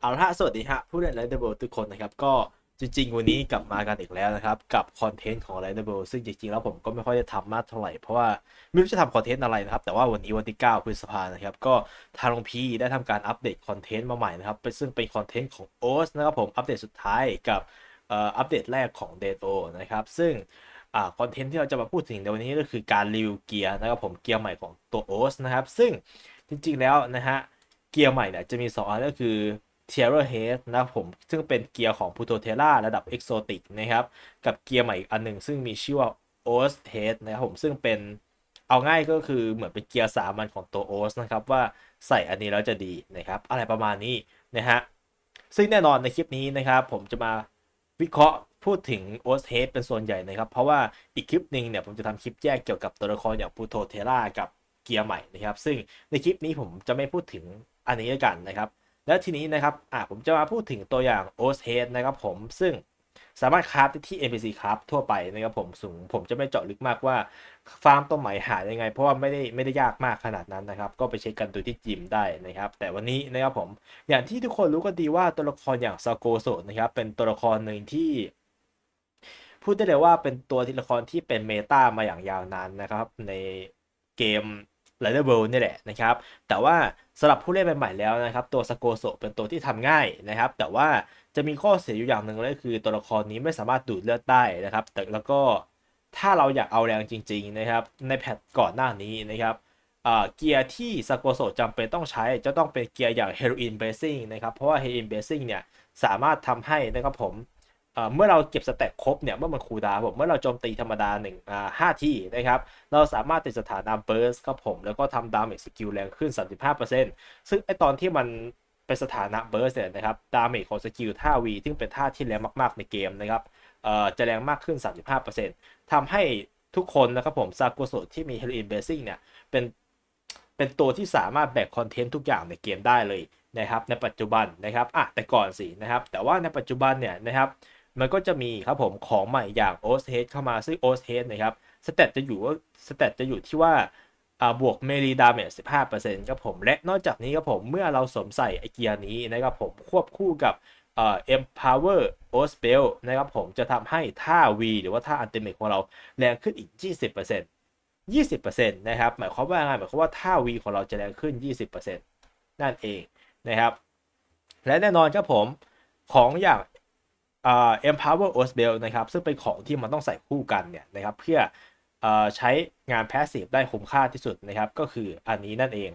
เอาละสวัสดีฮะ ผู้เล่น r i d e r b l ทุกคนนะครับ ก็จริง ๆ วันนี้กลับมากันอีกแล้วนะครับ กับคอนเทนต์ของ r i d e r b l ซึ่งจริง ๆ แล้วผมก็ไม่ค่อยจะทำมากเท่าไหร่ เพราะว่าไม่รู้จะทำคอนเทนต์อะไรนะครับ แต่ว่าวันนี้วันที่ 9 พฤษภานะครับ ก็ทางลงพีได้ทำการอัปเดตคอนเทนต์มาใหม่นะครับซึ่งเป็นคอนเทนต์ของ o s นะครับผมอัปเดตสุดท้ายกับอัปเดตแรกของ d e o นะครับ ซึ่งอคอนเทนต์ที่เราจะมาพูดถึงในวันนี้ก็คือการรีวิวเกียร์นะครับผมเกียร์ใหม่ของตัว o s นะครับ ซึ่งจริงๆแล้วนะฮะเกียร์ใหม่เนี่ยจะมี2อันก็คือ t i e r h e a d นะครับผมซึ่งเป็นเกียร์ของ p u t o t e r r a ระดับ Exotic นะครับ กับเกียร์ใหม่อีกอันหนึ่งซึ่งมีชื่อว่า o s Head นะครับผมซึ่งเป็นเอาง่ายก็คือเหมือนเป็นเกียร์สามัญของตัว o s นะครับว่าใส่อันนี้แล้วจะดีนะครับอะไรประมาณนี้นะฮะซึ่งแน่นอนในคลิปนี้นะครับผมจะมาวิเคราะห์พูดถึง o s Head เป็นส่วนใหญ่นะครับ เพราะว่าอีกคลิปหนึ่งเนี่ยผมจะทำคลิปแยกเกี่ยวกับตัวละครอย่าง p u t o t e r r a กับเกียร์ใหม่นะครับ ซึ่งในคลิปนี้ผมจะไม่พูดถึงอันนี้กันนะครับ แล้วทีนี้นะครับอ่าผมจะมาพูดถึงตัวอย่าง o s Head นะครับผมซึ่งสามารถคราฟได้ที่ NPC คราฟทั่วไปนะครับผมสูงผมจะไม่เจาะลึกมากว่าฟาร์มตัวใหม่หายังไง เพราะว่าไม่ได้ไม่ได้ยากมากขนาดนั้นนะครับ ก็ไปเช็คกันดูที่จิมได้นะครับ แต่วันนี้นะครับผมอย่างที่ทุกคนรู้กันดีว่าตัวละครอย่างซาโกโซนะครับเป็นตัวละครหนึ่งที่พูดได้เลยว่าเป็นตัวละครที่เป็นเมตามาอย่างยาวนานนะครับ ในเกม r i d e r World นี่แหละนะครับ แต่ว่าสำหรับผู้เล่นใหม่ๆแล้วนะครับ ตัวสโกโซเป็นตัวที่ทำง่ายนะครับ แต่ว่าจะมีข้อเสียอยู่อย่างหนึ่งเลยคือตัวละครนี้ไม่สามารถดูดเลือดได้นะครับ แต่แล้วก็ถ้าเราอยากเอาแรงจริง ๆ นะครับ ในแพทก่อนหน้านี้นะครับเกียร์ที่สโกโซจำเป็นต้องใช้จะต้องเป็นเกียร์อย่าง Heroin Blazing นะครับ เพราะว่า Heroin Blazing เนี่ยสามารถทำให้นะครับผม เมื่อเราเก็บสแต็กครบเนี่ยเมื่อมันคูดาวผมเมื่อเราโจมตีธรรมดา1อ่าห้าที่นะครับเราสามารถติดสถานะเบิร์สครับผมแล้วก็ทำดาเมจสกิลแรงขึ้น 35%ซึ่งไอตอนที่มันเป็นสถานะเบิร์สเนี่ยนะครับดาเมจของสกิลท่า V ซึ่งเป็นท่าที่แรงมากๆในเกมนะครับเอ่อจะแรงมากขึ้น 35%ทำให้ทุกคนนะครับผมซากุโซที่มีเฮโรอีนเบสซิ่งเนี่ยเป็นเป็นตัวที่สามารถแบกคอนเทนต์ทุกอย่างในเกมได้เลยนะครับในปัจจุบันนะครับอะแต่ก่อนสินะครับแต่ว่าในปัจจุบันเนี่ยนะครับ มันก็จะมีครับผมของใหม่อย่าง o s h e เข้ามาซึ่ง o s h e นะครับสเตตจะอยู่ว่าสเตตจะอยู่ที่ว่าบวกเมลีดาเมจ15%ครับผมและนอกจากนี้ครับผมเมื่อเราสวมใส่ไอเกียร์นี้นะครับผมควบคู่กับเอ่อ empower o s p e l นะครับผมจะทำให้ท่า V หรือว่าท่าอันติเมทของเราแรงขึ้นอีก 20% 20%นะครับหมายความว่าไงหมายความว่าท่า V ของเราจะแรงขึ้น 20%นั่นเองนะครับและแน่นอนครับผมของอย่าง อ่า empower o s b e l นะครับซึ่งเป็นของที่มันต้องใส่คู่กันเนี่ยนะครับเพื่ออใช้งาน passive ได้คุ้มค่าที่สุดนะครับก็คืออันนี้นั่นเอง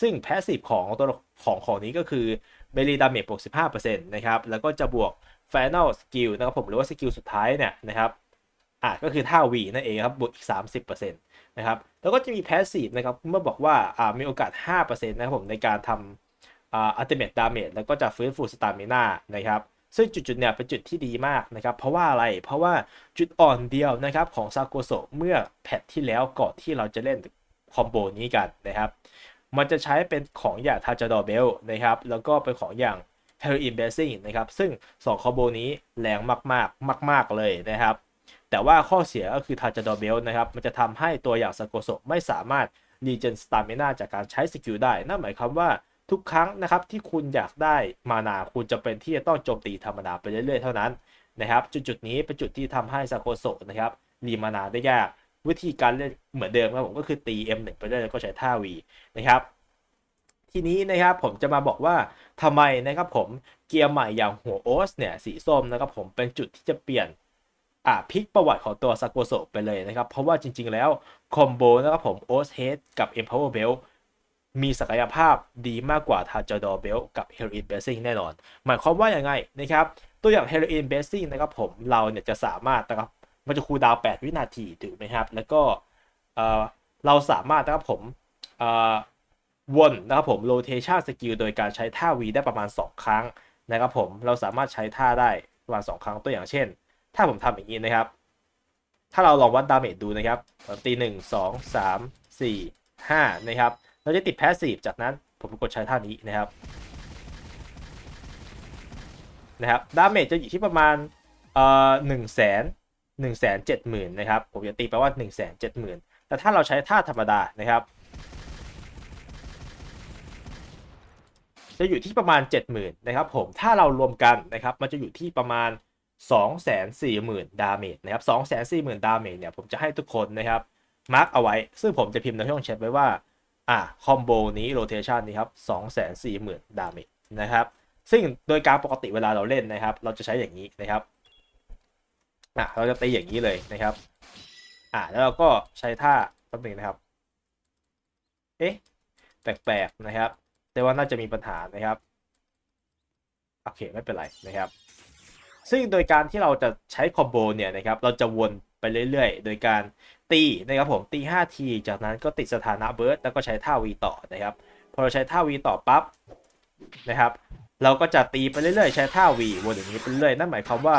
ซึ่ง passive ของตัวของของนี้ก็คือ b e l l y damage บวก 15%นะครับแล้วก็จะบวก final skill นะครับผมหรือว่าสกิลสุดท้ายเนี่ยนะครับอะก็คือท่า V นั่นเองครับบวกอีก 30%นะครับแล้วก็จะมี passive นะครับเมื่อบอกว่าอ่ามีโอกาส 5%นะครับผมในการทำอ่า ultimate damage แล้วก็จะฟื้นฟู stamina นะครับ ซึ่งจุดๆเนี่ยเป็นจุดที่ดีมากนะครับ เพราะว่าอะไรเพราะว่าจุดอ่อนเดียวนะครับของซาโกโซเมื่อแพทที่แล้วก่อนที่เราจะเล่นคอมโบนี้กันนะครับ มันจะใช้เป็นของอย่างทาจาดอเบลนะครับ แล้วก็เป็นของอย่าง h e r o i n b a s i n g นะครับ ซึ่ง2คอมโบนี้แรงมากๆ มาก ๆ เลยนะครับ แต่ว่าข้อเสียก็คือทาจาดอเบลนะครับ มันจะทำให้ตัวอย่างซาโกโซไม่สามารถรีเจนสตามินาจากการใช้สกิลได้ นั่นหมายความว่า ทุกครั้งนะครับที่คุณอยากได้มานาคุณจะเป็นที่จะต้องโจมตีธรรมดาไปเรื่อยๆเท่านั้นนะครับจุดจุดนี้เป็นจุดที่ทำให้ซาโกโซนะครับรีมานาได้ยากวิธีการเล่นเหมือนเดิมครับผมก็คือตี M1 ไปเรื่อยแล้วก็ใช้ท่า V นะครับทีนี้นะครับผมจะมาบอกว่าทำไมนะครับผมเกียร์ใหม่อย่างหัวโอสเนี่ยสีส้มนะครับผมเป็นจุดที่จะเปลี่ยนอ่าพลิกประวัติของตัวซาโกโซไปเลยนะครับ เพราะว่าจริงๆแล้วคอมโบนะครับผมโอสเฮดกับ Empower Belt มีศักยภาพดีมากกว่าทาจอดอเบลกับเฮโรอีนเบสซิ่งแน่นอน หมายความว่าอย่างไงนะครับ ตัวอย่างเฮโรอีนเบสซิ่งนะครับผมเราเนี่ยจะสามารถนะครับมันจะคูลดาวน์8วินาทีถูกไหมครับ แล้วก็เราสามารถนะครับผมวนนะครับผมโรเทชันสกิลโดยการใช้ท่า V ได้ประมาณ 2 ครั้งนะครับผมเราสามารถใช้ท่าได้ประมาณ 2 ครั้งตัวอย่างเช่น ถ้าผมทำอย่างนี้นะครับ ถ้าเราลองวัดดาเมจดูนะครับตีหนึ่งสองสามสี่ห้านะครับ เราจะติดแพสซีฟจากนั้นผมกดใช้ท่านี้นะครับนะครับดาเมจจะอยู่ที่ประมาณเอ่อหนึ่งแสนหนึ่งแสนเจ็ดหมื่นนะครับผมจะตีไปว่าหนึ่งแสนเจ็ดหมื่นแต่ถ้าเราใช้ท่าธรรมดานะครับจะอยู่ที่ประมาณ 70,000นะครับผมถ้าเรารวมกันนะครับมันจะอยู่ที่ประมาณ 240,000 ดาเมจนะครับ240,000 ดาเมจเนี่ยผมจะให้ทุกคนนะครับมาร์กเอาไว้ ซึ่งผมจะพิมพ์ในช่องแชทไว้ว่า อะคอมโบนี้โรเทชันนี้ครับ240,000ดาเมจนะครับ ซึ่งโดยการปกติเวลาเราเล่นนะครับ เราจะใช้อย่างนี้นะครับอะเราจะตีอย่างนี้เลยนะครับ อะแล้วเราก็ใช้ท่าแป๊บนึงนะครับ เอ๊ะแปลกๆนะครับ แต่ว่าน่าจะมีปัญหานะครับโอเคไม่เป็นไรนะครับ ซึ่งโดยการที่เราจะใช้คอมโบเนี่ยนะครับ เราจะวน ไปเรื่อยๆ โดยการตีนะครับผมตี 5 ที จากนั้นก็ติดสถานะเบิร์ดแล้วก็ใช้ท่าวีต่อนะครับ พอเราใช้ท่าวีต่อปั๊บนะครับเราก็จะตีไปเรื่อยๆ ใช้ท่าวีวนอย่างนี้ไปเรื่อยนั่นหมายความว่า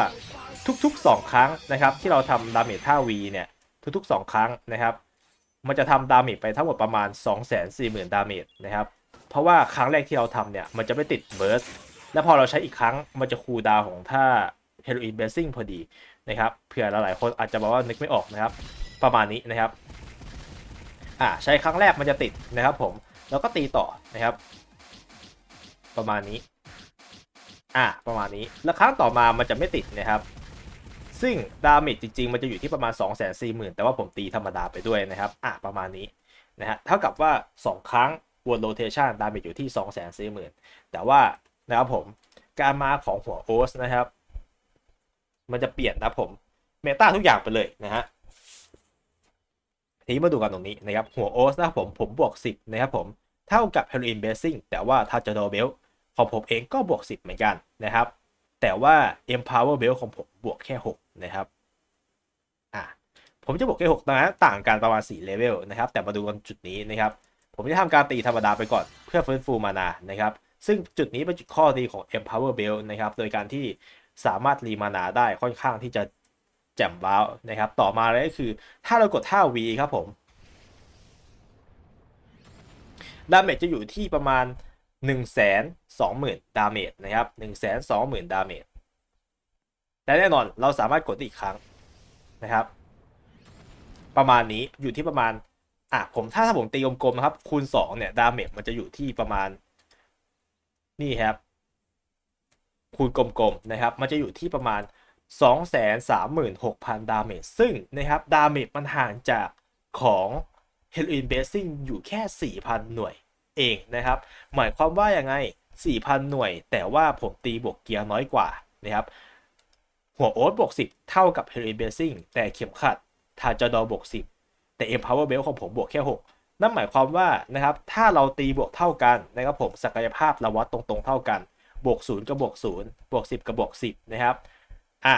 ทุกๆ 2 ครั้งนะครับที่เราทำดาเมจท่าวีเนี่ยทุกๆ 2 ครั้งนะครับ มันจะทำดาเมจไปทั้งหมดประมาณ 240,000 ดาเมจนะครับเพราะว่าครั้งแรกที่เราทำเนี่ยมันจะไม่ติดเบิร์สแล้วพอเราใช้อีกครั้งมันจะคูลดาวของท่า Heroin Blessing พอดี นะครับเผื่อหลายๆคนอาจจะบอกว่านึกไม่ออกนะครับ ประมาณนี้นะครับอ่าใช้ครั้งแรกมันจะติดนะครับ ผมแล้วก็ตีต่อนะครับ ประมาณนี้อ่าประมาณนี้แล้วครั้งต่อมามันจะไม่ติดนะครับซึ่งดาเมจจริงๆ มันจะอยู่ที่ประมาณ 2 4 0 0 0 0 แต่ว่าผมตีธรรมดาไปด้วยนะครับ อะ ประมาณนี้นะฮะ เท่ากับว่า 2 ครั้งวนโรเทชันดาเมจอยู่ที่ 2 4 0 0 0 0 แต่ว่านะครับผม การมาของหัวโอสนะครับ มันจะเปลี่ยนนะผมเมตาทุกอย่างไปเลยนะฮะทีนี้มาดูกันตรงนี้นะครับ หัวโอสนะครับผมผมบวก 10 นะครับผมเท่ากับ Heroin Blessing แต่ว่าถ้าจะโดเบลของผมเองก็บวก 10 เหมือนกันนะครับ แต่ว่า Empower Belt ของผมบวกแค่ 6 นะครับอะผมจะบวกแค่6นะต่างกันประมาณ4เลเวลนะครับ แต่มาดูกันจุดนี้นะครับ ผมจะทำการตีธรรมดาไปก่อนเพื่อฟื้นฟูมานานะครับ ซึ่งจุดนี้เป็นจุดข้อดีของ Empower Belt นะครับ โดยการที่ สามารถรีมานาได้ค่อนข้างที่จะแจ่มว้าวนะครับ ต่อมาเลยก็คือ ถ้าเรากดท่า V ครับผมดาเมจจะอยู่ที่ประมาณ 1 2 0 0 0 0 ดาเมจนะครับ 1 2 0 0 0 0 ดาเมจและแน่นอนเราสามารถกดได้อีกครั้งนะครับ ประมาณนี้อยู่ที่ประมาณอะผมถ้าถ้าผมตีกลมๆนะครับคูณ 2 เนี่ย ดาเมจมันจะอยู่ที่ประมาณนี่ครับ คูณกลมๆนะครับ มันจะอยู่ที่ประมาณ 236,000 ดาเมจ ซึ่งนะครับดาเมจมันห่างจากของ Heroin Blessing อยู่แค่ 4,000 หน่วยเองนะครับ หมายความว่ายังไง 4,000 หน่วย แต่ว่าผมตีบวกเกียร์น้อยกว่านะครับ หัวโอ๊ตบวก 10 เท่ากับ Heroin Blessing แต่เข็มขัดทาจดอบวก 10 แต่ Empower Belt ของผมบวกแค่ 6นั่นหมายความว่านะครับถ้าเราตีบวกเท่ากันนะครับผมศักยภาพเราวัดตรงๆเท่ากัน บวก0กับบวก0บวก 10 กับบวก 10 นะครับ อะ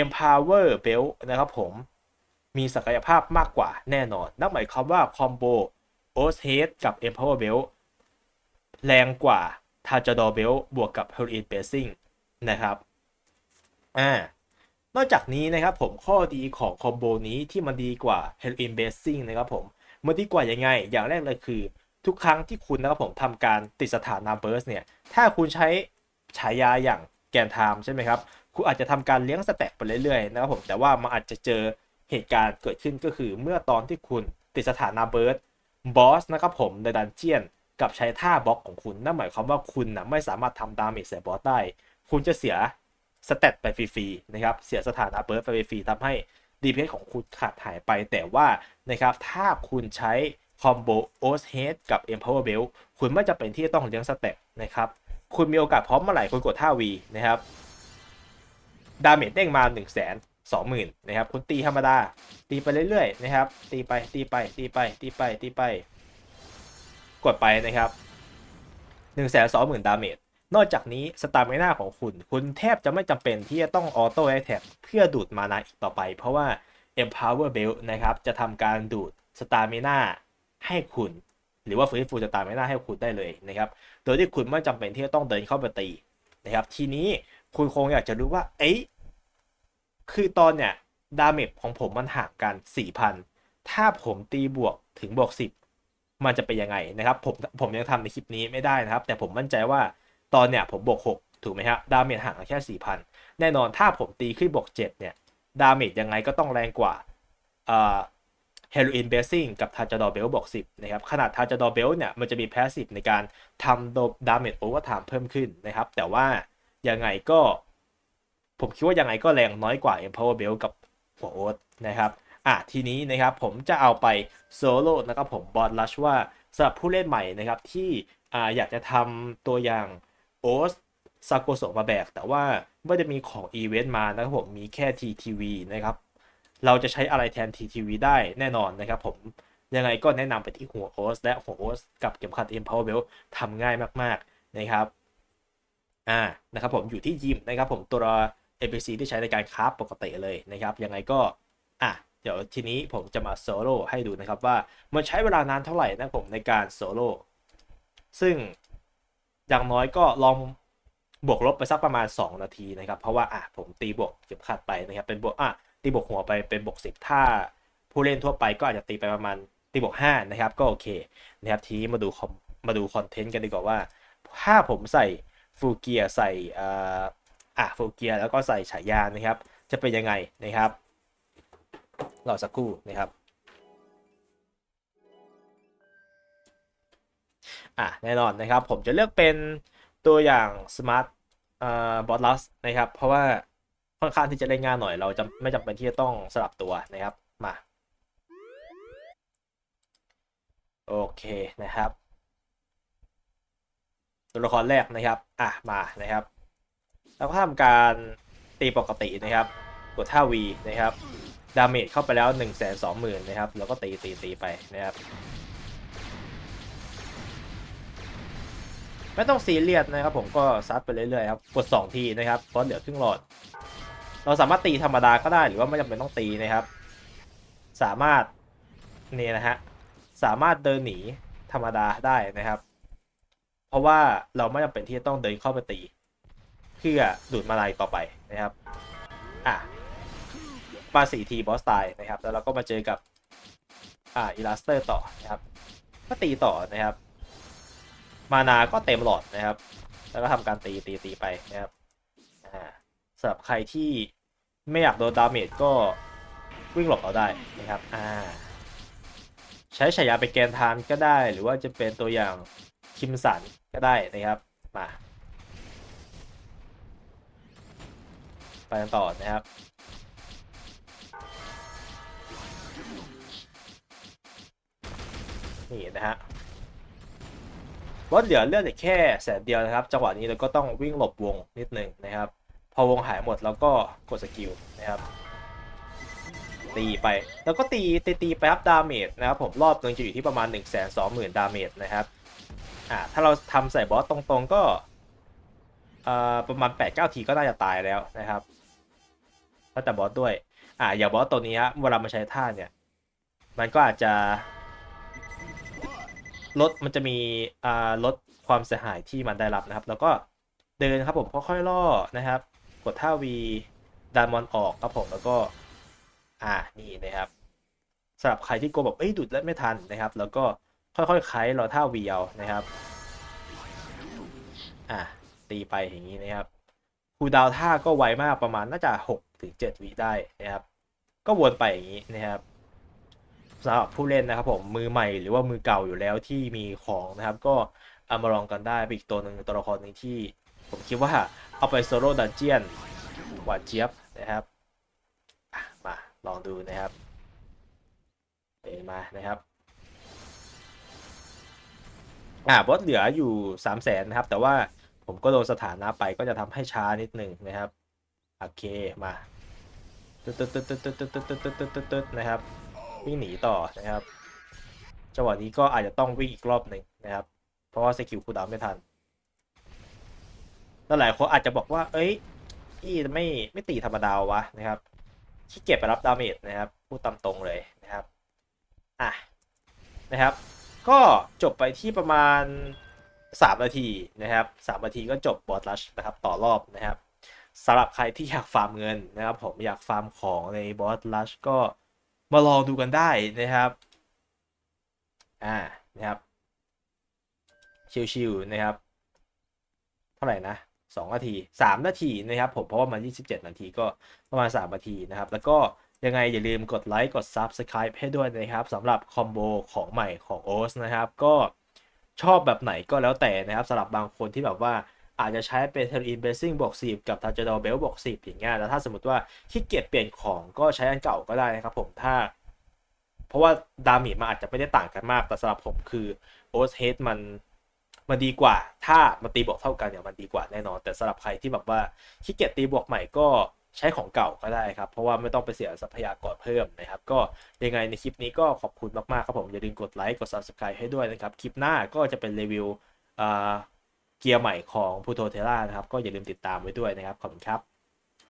Empower Belt นะครับผม มีศักยภาพมากกว่าแน่นอน นั่นหมายความว่าคอมโบ o s h e a d กับ Empower Belt แรงกว่า t a j a d o r Belt บวกกับ Heroin Blessing นะครับ อ่านอกจากนี้นะครับผมข้อดีของคอมโบนี้ที่มันดีกว่า Heroin Blessing นะครับผม มันดีกว่ายังไง อย่างแรกเลยคือ ทุกครั้งที่คุณนะครับผมทำการติดสถานะเบิร์สเนี่ย ถ้าคุณใช้ฉายาอย่างแกนไทม์ใช่ไหมครับ คุณอาจจะทำการเลี้ยงสแต็กไปเรื่อยๆนะครับผม แต่ว่ามันอาจจะเจอเหตุการณ์เกิดขึ้นก็คือเมื่อตอนที่คุณติดสถานะเบิร์ดบอสนะครับผมในดันเจียนกับใช้ท่าบล็อกของคุณนั่นหมายความว่าคุณนะไม่สามารถทำดาเมจใส่บอสได้ คุณจะเสียสเตตไปฟรีๆนะครับเสียสถานะเบิร์ดไปฟรีๆทำให้ดีเพของคุณขาดหายไปแต่ว่านะครับถ้าคุณใช้ คอมโบโอสเฮดกับ Empower Belt คุณไม่จำเป็นที่จะต้องเลี้ยงสเตตนะครับ คุณมีโอกาสพร้อมเมื่อไหร่คุณกดท่า V นะครับ ดาเมจเด้งมา 1 0 0 0 0 0 20,000นะครับ คุณตีธรรมดา ตีไปเรื่อยๆนะครับ ตีไปตีไปตีไปตีไปตีไป กดไปนะครับ 1 2 0 0 0 0 ดาเมจนอกจากนี้สตาร์มิน่าของคุณ คุณแทบจะไม่จำเป็นที่จะต้องออโต้แอทแทกเพื่อดูดมานาอีกต่อไป เพราะว่า Empower Belt นะครับ จะทำการดูดสตาร์มิน่า ให้คุณ หรือว่าฟื้นฟูสตาร์มิน่าให้คุณได้เลยนะครับ โดยที่คุณไม่จำเป็นที่จะต้องเดินเข้าไปตีนะครับ ทีนี้คุณคงอยากจะรู้ว่า เอ๊ะคือตอนเนี่ยดาเมจของผมมันห่างกัน 4,000 ถ้าผมตีบวกถึงบวก 10 มันจะเป็นยังไงนะครับ ผมผมยังทำในคลิปนี้ไม่ได้นะครับ แต่ผมมั่นใจว่าตอนเนี่ยผมบวก 6 ถูกไหมครับดาเมจห่างกันแค่ 4,000 แน่นอนถ้าผมตีขึ้นบวก 7 เนี่ย ดาเมจยังไงก็ต้องแรงกว่า เฮโรอีนเบสซิ่งกับทาจาดอเบลบวก10นะครับขนาดทาจาดอเบลเนี่ยมันจะมีแพสซีฟในการทำดาเมจโอเวอร์ไทม์เพิ่มขึ้นนะครับ แต่ว่ายังไงก็ ผมคิดว่ายังไงก็แรงน้อยกว่า Empower Belt กับหัวโอ๊ตนะครับอะทีนี้นะครับผมจะเอาไปโซโล่นะครับผมบอลลัชว่าสำหรับผู้เล่นใหม่นะครับที่อ่าอยากจะทำตัวอย่างโอสซาโกโซมาแบกแต่ว่าไม่ได้มีของอีเวนต์มานะครับผมมีแค่ TTV นะครับ เราจะใช้อะไรแทน TTV ได้แน่นอนนะครับผมยังไงก็แนะนำไปที่หัวโอสและหัวโอสกับเข็มขัด M Power Belt ทำง่ายมากๆนะครับอ่านะครับผมอยู่ที่ยิมนะครับผมตัว NPC ที่ใช้ในการคราฟปกติเลยนะครับยังไงก็อะเดี๋ยวทีนี้ผมจะมาโซโล่ให้ดูนะครับว่ามันใช้เวลานานเท่าไหร่นะผมในการโซโล่ซึ่งอย่างน้อยก็ลองบวกลบไปสักประมาณ 2 นาทีนะครับ เพราะว่าอะผมตีบวกเก็บขัดไปนะครับเป็นบวกอะ ตีบวกหัวไปเป็นบวก10ถ้าผู้เล่นทั่วไปก็อาจจะตีไปประมาณตีบวก5นะครับ ก็โอเคนะครับทีนี้มาดูมาดูคอนเทนต์กันดีกว่าว่า ถ้าผมใส่ฟูเกียใส่อ่าอะฟูเกียแล้วก็ใส่ฉายานะครับ จะเป็นยังไงนะครับรอสักครู่นะครับอะแน่นอนนะครับผมจะเลือกเป็นตัวอย่าง Smart อ่า b o t l u s นะครับ เพราะว่า ค่อนข้างที่จะได้ง่ายหน่อยเราจะไม่จำเป็นที่จะต้องสลับตัวนะครับมาโอเคนะครับ ตัวละครแรกนะครับอะมานะครับแล้วก็ทำการตีปกตินะครับ กดท่า V นะครับดาเมจเข้าไปแล้ว 1 2 0 0 0 0นะครับ แล้วก็ตีตีตีไปนะครับ ไม่ต้องซีเรียสนะครับ ผมก็ซัดไปเรื่อยๆครับ กด 2 ทีนะครับเพราะเหลือครึ่งหลอด เราสามารถตีธรรมดาก็ได้หรือว่าไม่จำเป็นต้องตีนะครับ สามารถนี่นะฮะสามารถเดินหนีธรรมดาได้นะครับ เพราะว่าเราไม่จำเป็นที่จะต้องเดินเข้าไปตี เพื่อดูดมาลายต่อไปนะครับอะมาสี่ทีบอสตายนะครับแล้วเราก็มาเจอกับอ่าอีลาสเตอร์ต่อนะครับก็ตีต่อนะครับ มานาก็เต็มหลอดนะครับ แล้วก็ทำการตีตีตีไปนะครับ สำหรับใครที่ไม่อยากโดนดาเมจก็วิ่งหลบเอาได้นะครับอ่าใช้ฉายาไปแกนทานก็ได้ หรือว่าจะเป็นตัวอย่างคิมสันก็ได้นะครับมาไปกันต่อนะครับนี่นะฮะบอสเหลือเลือดแค่แสนเดียวนะครับ จังหวะนี้เราก็ต้องวิ่งหลบวงนิดนึงนะครับ พอวงหายหมดเราก็กดสกิลนะครับตีไป แล้วก็ตีตีตีไปครับดาเมจนะครับผมรอบนึงจะอยู่ที่ประมาณ 1 2 0 0 0 0 ดาเมจนะครับอ่าถ้าเราทำใส่บอสตรงๆก็อ่าประมาณ 8-9 ทีก็น่าจะตายแล้วนะครับแล้วแต่บอสด้วยอ่าอย่างบอสตัวนี้เวลามาใช้ท่าเนี่ย มันก็อาจจะลดมันจะมีอ่าลดความเสียหายที่มันได้รับนะครับ แล้วก็เดินครับผมค่อยๆล่อนะครับ กดท่า V ดันมอนออกครับผมแล้วก็ อ่านี่นะครับสำหรับใครที่กลัวแบบเอ้ยดูดเลือดไม่ทันนะครับ แล้วก็ค่อยๆไขรอท่า V เอานะครับ อ่าตีไปอย่างนี้นะครับคูดาวท่าก็ไวมากประมาณน่าจะ6ถึง7วิได้นะครับ ก็วนไปอย่างนี้นะครับสำหรับผู้เล่นนะครับผมมือใหม่หรือว่ามือเก่าอยู่แล้วที่มีของนะครับ ก็เอามาลองกันได้เป็นอีกตัวหนึ่งตัวละครหนึ่งที่ ผมคิดว่าเอาไปโซโล่ดันเจียนหวานเจี๊ยบนะครับมาลองดูนะครับเป็นมานะครับอ่าบอสเหลืออยู่3 0 0แสนนะครับ แต่ว่าผมก็โดนสถานะไปก็จะทำให้ช้านิดหนึ่งนะครับ โอเคมาตึ๊ดตึ๊ดตึ๊ดตึ๊ดตึ๊ดตึ๊ดตึ๊ดตึ๊ดตึ๊ดตึ๊ดตึ๊ดนะครับวิ่งหนีต่อนะครับจังหวะนี้ก็อาจจะต้องวิ่งอีกรอบหนึ่งนะครับ เพราะว่าสกิลคูดาวไม่ทัน แล้วหลายคนอาจจะบอกว่า เอ้ยพี่ไม่ไม่ตีธรรมดาวะนะครับขี้เกียจไปรับดาเมจนะครับพูดตามตรงเลยนะครับอะนะครับ ก็จบไปที่ประมาณ 3 นาทีนะครับ3นาทีก็จบบอสลัชนะครับต่อรอบนะครับสำหรับใครที่อยากฟาร์มเงินนะครับ ผมอยากฟาร์มของในบอสลัชก็มาลองดูกันได้นะครับอ่านะครับชิวๆนะครับ เท่าไหร่นะ 2 นาที 3 นาทีนะครับผมเพราะว่ามัน 27 นาทีก็ประมาณ 3 นาทีนะครับ แล้วก็ยังไงอย่าลืมกดไลค์กด Subscribe ให้ด้วยนะครับสำหรับคอมโบของใหม่ของ o s นะครับ ก็ชอบแบบไหนก็แล้วแต่นะครับสำหรับบางคนที่แบบว่าอาจจะใช้เป็น t e r i n Basing บวก10กับ t a j a d o Bell บวก10อย่างเงี้ยแล้วถ้าสมมติว่าขี้เกียจเปลี่ยนของก็ใช้อันเก่าก็ได้นะครับผมถ้า เพราะว่าดามจมันอาจจะไม่ได้ต่างกันมากแต่สำหรับผมคือ o s Head มัน มันดีกว่า ถ้ามันตีบวกเท่ากันเนี่ยมันดีกว่าแน่นอน แต่สำหรับใครที่แบบว่าขี้เกียจตีบวกใหม่ก็ใช้ของเก่าก็ได้ครับ เพราะว่าไม่ต้องไปเสียทรัพยากรเพิ่มนะครับ ก็ยังไงในคลิปนี้ก็ขอบคุณมากๆครับผม อย่าลืมกดไลค์ กด Subscribe ให้ด้วยนะครับ คลิปหน้าก็จะเป็นรีวิวเกียร์ใหม่ของ p ูโทเทล่านะครับ ก็อย่าลืมติดตามไว้ด้วยนะครับ ขอบคุณครับ